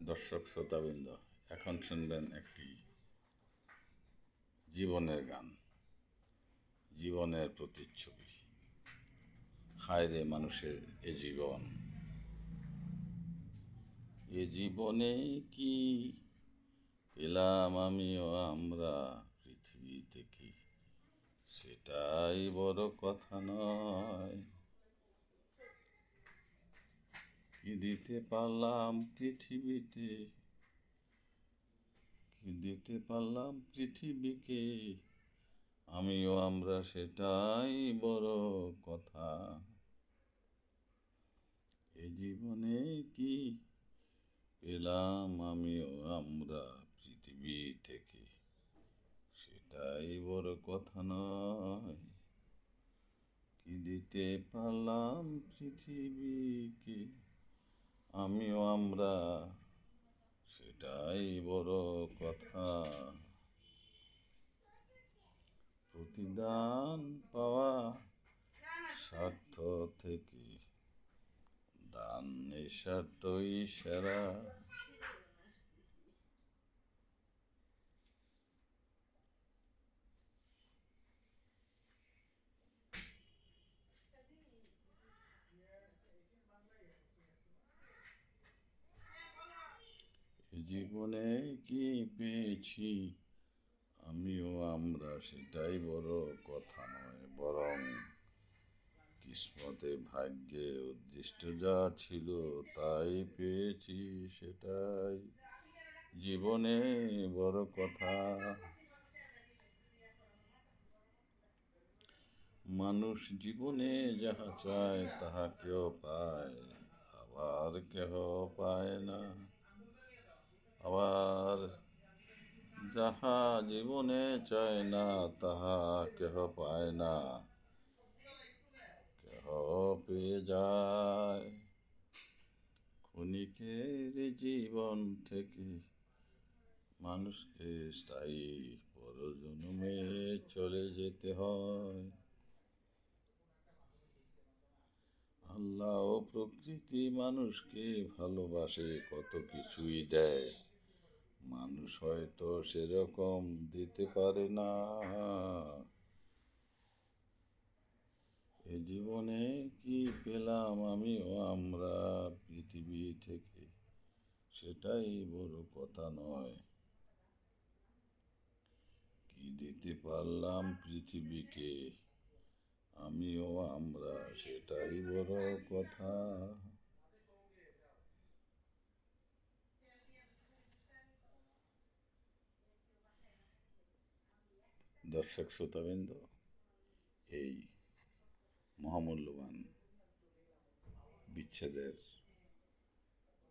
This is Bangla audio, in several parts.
দর্শক, শ্রোতাবৃন্দ, এখন শুনবেন একটি জীবনের গান, জীবনের প্রতিচ্ছবি। হায় রে মানুষের এ জীবন। এ জীবনে কি পেলাম আমিও আমরা পৃথিবীতে কি সেটাই বড় কথা নয় কি দিতে পারলাম পৃথিবীতে? কি দিতে পারলাম পৃথিবীকে? আমিও আমরা সেটাই বড় কথা। এ জীবনে কি পেলাম আমিও আমরা পৃথিবী থেকে? সেটাই বড় কথা নয়। কি দিতে পারলাম পৃথিবীকে? আমিও আমরা সেটাই বড় কথা। প্রতিদান পাওয়া স্বার্থ থেকে দান নিঃস্বার্থই সেরা। জীবনে কি পেয়েছি? আমিও আমরা সেটাই বড় কথা নয়, বরং কিসমতে ভাগ্যে উদ্দিষ্ট যা ছিল তাই পেয়েছি সেটাই। জীবনে বড় কথা। মানুষ জীবনে যাহা চায় তাহা কেউ পায়, আবার কেহ পায় না। আবার যাহা জীবনে চায় না, তাহা কেহ পায় না। কেহ পেয়ে যায় ক্ষণিকের জীবন থেকে। মানুষকে স্থায়ী পরজন্মে চলে যেতে হয়। আল্লাহ ও প্রকৃতি মানুষকে ভালোবাসে, কত কিছুই দেয়। মানুষ হয়তো সেরকম দিতে পারে না। এ জীবনে কি পেলাম আমিও আমরা পৃথিবী থেকে? সেটাই বড় কথা নয়। কি দিতে পারলাম পৃথিবীকে? আমিও আমরা, সেটাই বড় কথা। দর্শক শ্রোতাবৃন্দ, এই মহামূল্যবান বিচ্ছেদের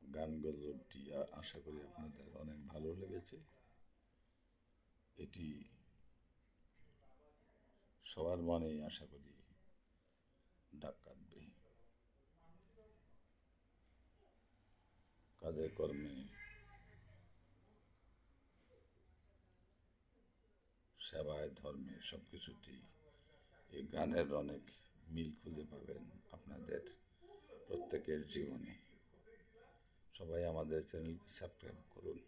গান গানগুলোটি আশা করি আপনাদের অনেক ভালো লেগেছে। এটি সবার মনেই আশা করি ডাক কাটবে। কাজে কর্মে সেবায়, ধর্মে সব কিছুতেই এই গানের অনেক মিল খুঁজে পাবেন আপনাদের প্রত্যেকের জীবনে। সবাই আমাদের চ্যানেলকে সাবস্ক্রাইব করুন।